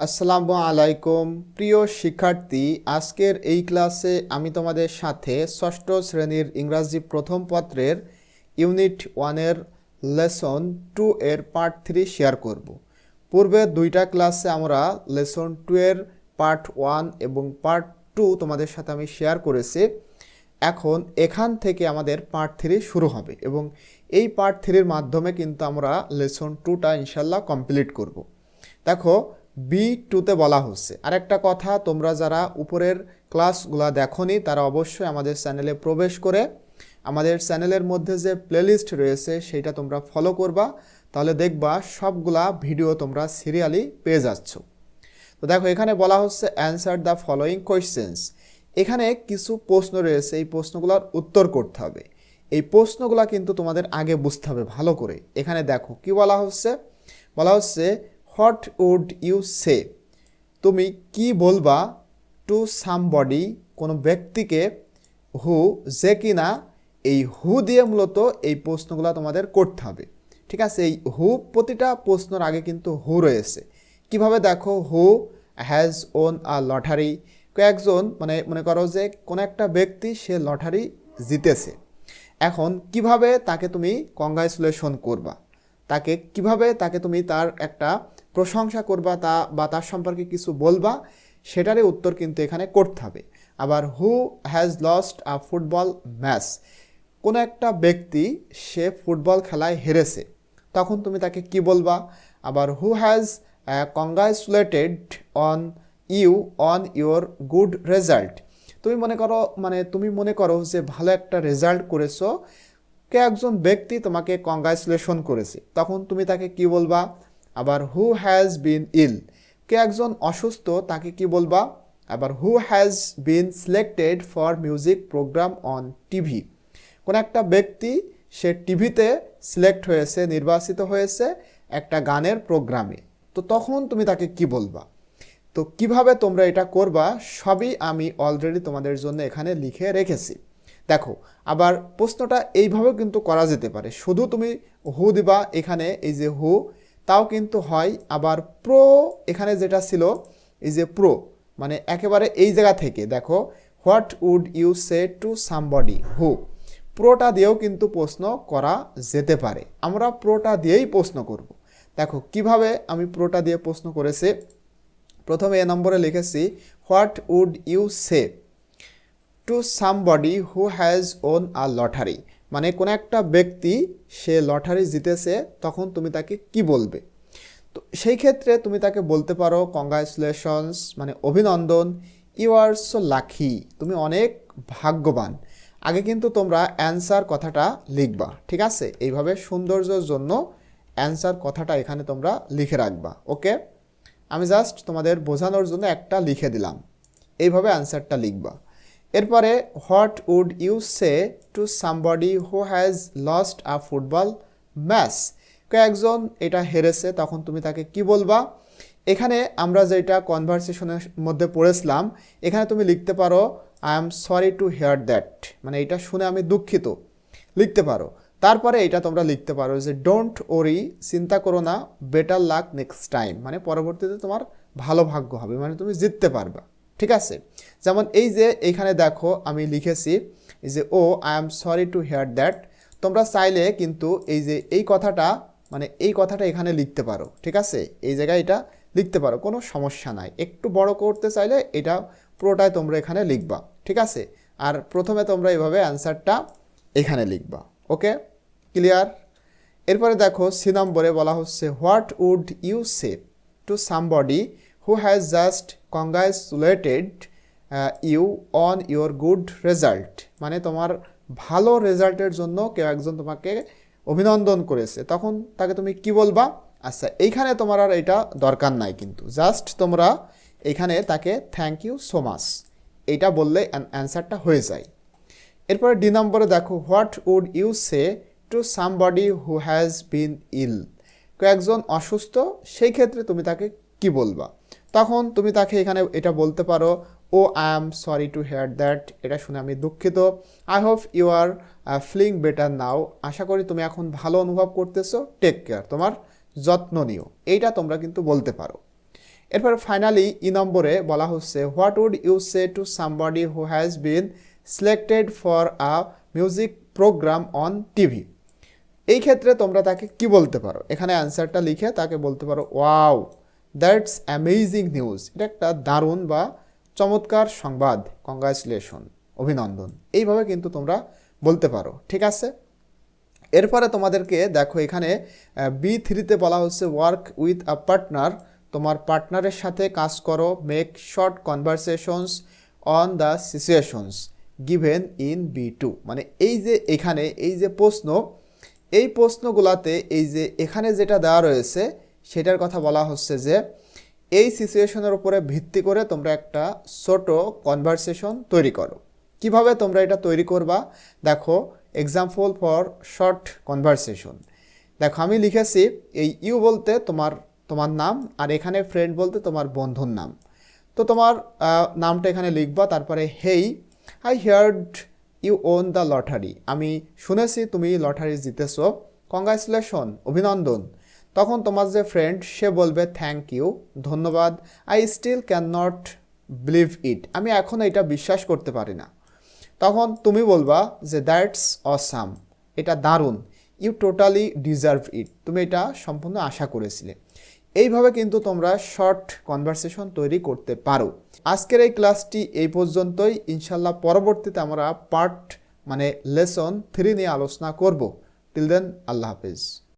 আসসালামু আলাইকুম। প্রিয় শিক্ষার্থী, আজকের এই ক্লাসে আমি তোমাদের সাথে ষষ্ঠ শ্রেণির ইংরাজি প্রথম পত্রের ইউনিট ওয়ানের লেসন টু এর পার্ট থ্রি শেয়ার করব। পূর্বে দুইটা ক্লাসে আমরা লেসন টু এর পার্ট ওয়ান এবং পার্ট টু তোমাদের সাথে আমি শেয়ার করেছি। এখন এখান থেকে আমাদের পার্ট থ্রি শুরু হবে এবং এই পার্ট থ্রির মাধ্যমে কিন্তু আমরা লেসন টুটা ইনশাল্লাহ কমপ্লিট করব। দেখো বি টুতে বলা হচ্ছে। আরেকটা কথা, তোমরা যারা উপরের ক্লাসগুলো দেখোনি, তারা অবশ্যই আমাদের চ্যানেলে প্রবেশ করে আমাদের চ্যানেলের মধ্যে যে প্লেলিস্ট রয়েছে সেটা তোমরা ফলো করবা। তাহলে দেখবা সবগুলা ভিডিও তোমরা সিরিয়ালি পেয়ে যাচ্ছ। তো দেখো, এখানে বলা হচ্ছে অ্যান্সার দ্য ফলোয়িং কোয়েশ্চেন্স এখানে কিছু প্রশ্ন রয়েছে, এই প্রশ্নগুলোর উত্তর করতে হবে। এই প্রশ্নগুলো কিন্তু তোমাদের আগে বুঝতে হবে ভালো করে। এখানে দেখো, কি বলা হচ্ছে? বলা হচ্ছে হোয়াট উড ইউ সে? তুমি কি বলবা টু সামবডি কোনো ব্যক্তিকে হু, যে কিনা এই হু দিয়ে মূলত এই প্রশ্নগুলো তোমাদের করতে হবে। ঠিক আছে? এই হু প্রতিটা প্রশ্নের আগে কিন্তু হু রয়েছে। কীভাবে দেখো who has won a lottery কয়েকজন মানে মনে করো যে কোনো একটা ব্যক্তি সে লটারি জিতেছে। এখন কীভাবে তাকে তুমি কংগ্রাচুলেশন করবা? তাকে কীভাবে তাকে তুমি তার একটা প্রশংসা করবা তা বা তার সম্পর্কে কিছু বলবা, সেটারই উত্তর কিন্তু এখানে করতে হবে। আবার who has lost a football match কোনো একটা ব্যক্তি, সে ফুটবল খেলায় হেরেছে। তখন তুমি তাকে কি বলবা? আবার who has congratulated on you on your good result তুমি মনে করো মানে তুমি মনে করো যে ভালো একটা রেজাল্ট করেছ, কে একজন ব্যক্তি তোমাকে কংগ্রাচুলেশন করেছে? তখন তুমি তাকে কি বলবা? আবার হু হ্যাজ বিন ইল কে একজন অসুস্থ, তাকে কি বলবা? আবার who has been selected for music program on TV কোনো একটা ব্যক্তি, সে টিভিতে সিলেক্ট হয়েছে, নির্বাচিত হয়েছে একটা গানের প্রোগ্রামে তো তখন তুমি তাকে কি বলবা? তো কীভাবে তোমরা এটা করবা, সবই আমি অলরেডি তোমাদের জন্য এখানে লিখে রেখেছি। দেখো, আবার প্রশ্নটা এইভাবেও কিন্তু করা যেতে পারে। শুধু তুমি হু দিবা এখানে, এই যে হু তাও কিন্তু হয়, আবার প্রো এখানে যেটা ছিল, এই যে প্রো মানে একেবারে এই জায়গা থেকে, দেখো, what would you say to somebody, who প্রোটা দিয়েও কিন্তু প্রশ্ন করা যেতে পারে। আমরা প্রোটা দিয়েই প্রশ্ন করব। দেখো, কীভাবে আমি প্রোটা দিয়ে প্রশ্ন করেছি? প্রথমে এ নম্বরে লিখেছি, what would you say to somebody who has won a lottery. মানে কোনো একটা ব্যক্তি সে লটারি জিতেছে, তখন তুমি তাকে কি বলবে? তো সেই ক্ষেত্রে তুমি তাকে বলতে পারো কংগ্রাচুলেশনস মানে অভিনন্দন ইউ আর সো লাকি তুমি অনেক ভাগ্যবান। আগে কিন্তু তোমরা অ্যান্সার কথাটা লিখবা, ঠিক আছে? এইভাবে সৌন্দর্যের জন্য অ্যান্সার কথাটা এখানে তোমরা লিখে রাখবা, ওকে? আমি জাস্ট তোমাদের বোঝানোর জন্য একটা লিখে দিলাম। এইভাবে অ্যান্সারটা লিখবা। এরপরে, what would you say to somebody who has lost a football match? একজন এটা হেরেছে, তখন তুমি তাকে কি বলবা? এখানে আমরা যেটা কনভারসেশনের মধ্যে পড়েছিলাম, এখানে তুমি লিখতে পারো I am sorry to hear that মানে এটা শুনে আমি দুঃখিত। লিখতে পারো। তারপরে এটা তোমরা লিখতে পারো যে ডোন্ট ওরি চিন্তা করো না বেটার লাক নেক্সট টাইম মানে পরবর্তীতে তোমার ভালো ভাগ্য হবে মানে তুমি জিততে পারবা। ঠিক আছে? যেমন এই যে এইখানে দেখো আমি লিখেছি যে, ও I am sorry to hear that তোমরা চাইলে কিন্তু এই যে এই কথাটা মানে এই কথাটা এখানে লিখতে পারো, ঠিক আছে? এই জায়গায় এটা লিখতে পারো, কোনো সমস্যা নাই। একটু বড় করতে চাইলে এটা পুরোটাই তোমরা এখানে লিখবা, ঠিক আছে? আর প্রথমে তোমরা এইভাবে অ্যান্সারটা এখানে লিখবা, ওকে? ক্লিয়ার? এরপরে দেখো, সি নম্বরে বলা হচ্ছে, what would you say to somebody who has just congratulated you on your good result মানে তোমার ভালো রেজাল্টের জন্য কেউ একজন তোমাকে অভিনন্দন করেছে। তখন তাকে তুমি কি বলবা? আচ্ছা এইখানে তোমার আর এটা দরকার নাই কিন্তু। জাস্ট তোমরা এখানে তাকে থ্যাংক ইউ সো মাচ এইটা বললে অ্যান্সারটা হয়ে যায়। এরপরে ডি নম্বরে দেখো what would you say to somebody who has been ill একজন অসুস্থ, সেই ক্ষেত্রে তুমি তাকে কি বলবা? তখন তুমি তাকে এখানে এটা বলতে পারো ও I am sorry to hear that এটা শুনে আমি দুঃখিত। I hope you are feeling better now আশা করি তুমি এখন ভালো অনুভব করতেছো। টেক কেয়ার তোমার যত্ন নিও। এইটা তোমরা কিন্তু বলতে পারো। এরপর ফাইনালি ই নম্বরে বলা হচ্ছে what would you say to somebody who has been selected for a music programme on TV এই ক্ষেত্রে তোমরা তাকে কি বলতে পারো? এখানে অ্যান্সারটা লিখে তাকে বলতে পারো ওয়াও দ্যাটস অ্যামেজিং নিউজ। এটা একটা দারুণ বা চমৎকার সংবাদ। কংগ্রাচুলেশন, অভিনন্দন। এইভাবে কিন্তু তোমরা বলতে পারো, ঠিক আছে? এরপরে তোমাদেরকে দেখো এখানে বি থ্রিতে বলা হচ্ছে ওয়ার্ক উইথ আ পার্টনার তোমার পার্টনারের সাথে কাজ করো make short conversations on the situations given in B two মানে এই যে এখানে, এই যে প্রশ্ন, এই প্রশ্নগুলাতে এই যে এখানে যেটা দেওয়া রয়েছে সেটার কথা বলা হচ্ছে যে, এই সিচুয়েশনের উপরে ভিত্তি করে তোমরা একটা ছোট কনভারসেশন তৈরি করো। কীভাবে তোমরা এটা তৈরি করবা? দেখো এক্সাম্পল ফর শর্ট কনভারসেশন দেখো, আমি লিখেছি, এই ইউ বলতে তোমার তোমার নাম, আর এখানে ফ্রেন্ড বলতে তোমার বন্ধুর নাম। তো তোমার নামটা এখানে লিখবা, তারপরে hey I heard you won the lottery আমি শুনেছি, তুমি লটারি জিতেছো। কংগ্রাচুলেশন অভিনন্দন। তখন তোমার যে ফ্রেন্ড সে বলবে থ্যাংক ইউ ধন্যবাদ I still can not believe it আমি এখন এটা বিশ্বাস করতে পারি না। তখন তুমি বলবা যে দ্যাটস অসাম এটা দারুণ ইউ টোটালি ডিজার্ভ ইট তুমি এটা সম্পূর্ণ আশা করেছিলে। এইভাবে কিন্তু তোমরা শর্ট কনভারসেশন তৈরি করতে পারো। আজকের এই ক্লাসটি এই পর্যন্তই। ইনশাল্লাহ পরবর্তীতে আমরা পার্ট মানে লেসন থ্রি নিয়ে আলোচনা করব। টিল দেন আল্লাহ হাফেজ।